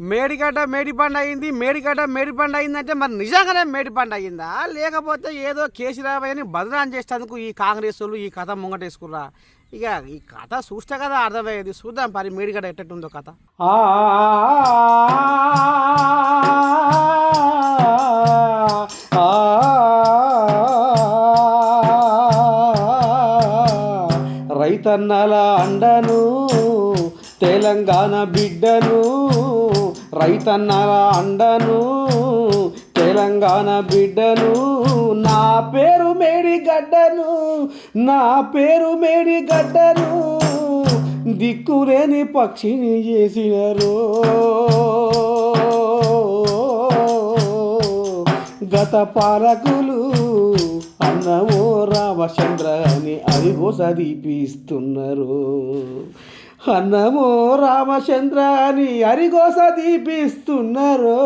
మేడిగడ్డ మేడి పండు అయింది మేడిగడ్డ మేడి పండు అయిందంటే మరి నిజంగానే మేడి పండు లేకపోతే ఏదో కేసీరావు అని బదనాం చేసేందుకు ఈ కాంగ్రెస్ వాళ్ళు ఈ కథ ముంగటేసుకుర్రా ఇక ఈ కథ చూస్తే కదా అర్థమయ్యేది చూద్దాం పరి మేడిగడ్డ ఎట్టట్టుందో కథ రైతన్నల అండను తెలంగాణ బిడ్డను రైతన్న అండను తెలంగాణ బిడ్డను నా పేరు మేడిగడ్డను నా పేరు మేడిగడ్డను దిక్కులేని పక్షిని చేసినారు గత పాలకులు అన్నమో రామచంద్ర అని అరిగోస దీపిస్తున్నారు. అన్నమో రామచంద్ర అని అరిగోస దీపిస్తున్నారు.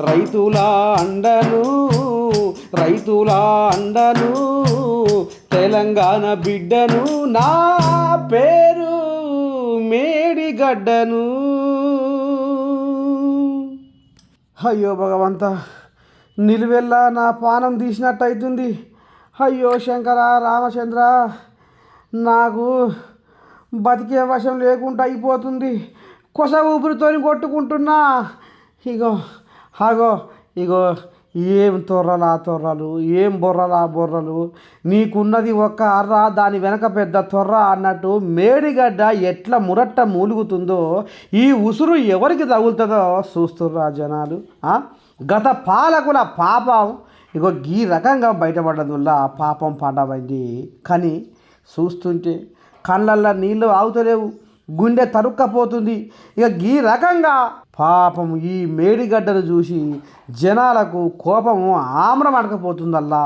రైతుల అండను రైతుల అండను తెలంగాణ బిడ్డను నా పేరు మేడిగడ్డను అయ్యో భగవంత నిలువెల్లా నా పానం తీసినట్టు అవుతుంది అయ్యో శంకర రామచంద్ర నాకు బతికే వశం లేకుండా అయిపోతుంది. కొస ఊపిరితోని కొట్టుకుంటున్నా. ఇగో ఆగో ఇగో ఏం తొర్రలు ఆ తొర్రలు ఏం బొర్రలు ఆ బొర్రలు నీకున్నది ఒక్క అర్ర దాని వెనక పెద్ద తొర్ర అన్నట్టు మేడిగడ్డ ఎట్లా మురట్ట మూలుగుతుందో ఈ ఉసురు ఎవరికి తగులుతుందో చూస్తుర్రా జనాలు గత పాలకుల పాపం ఇగో ఈ రకంగా బయటపడ్డదుల్లా పాపం పండబడింది కానీ చూస్తుంటే కళ్ళల్లో నీళ్ళు ఆగుతలేవు. గుండె తరుక్కపోతుంది. ఇక ఈ రకంగా పాపం ఈ మేడిగడ్డను చూసి జనాలకు కోపము ఆమ్రం అడకపోతుందల్లా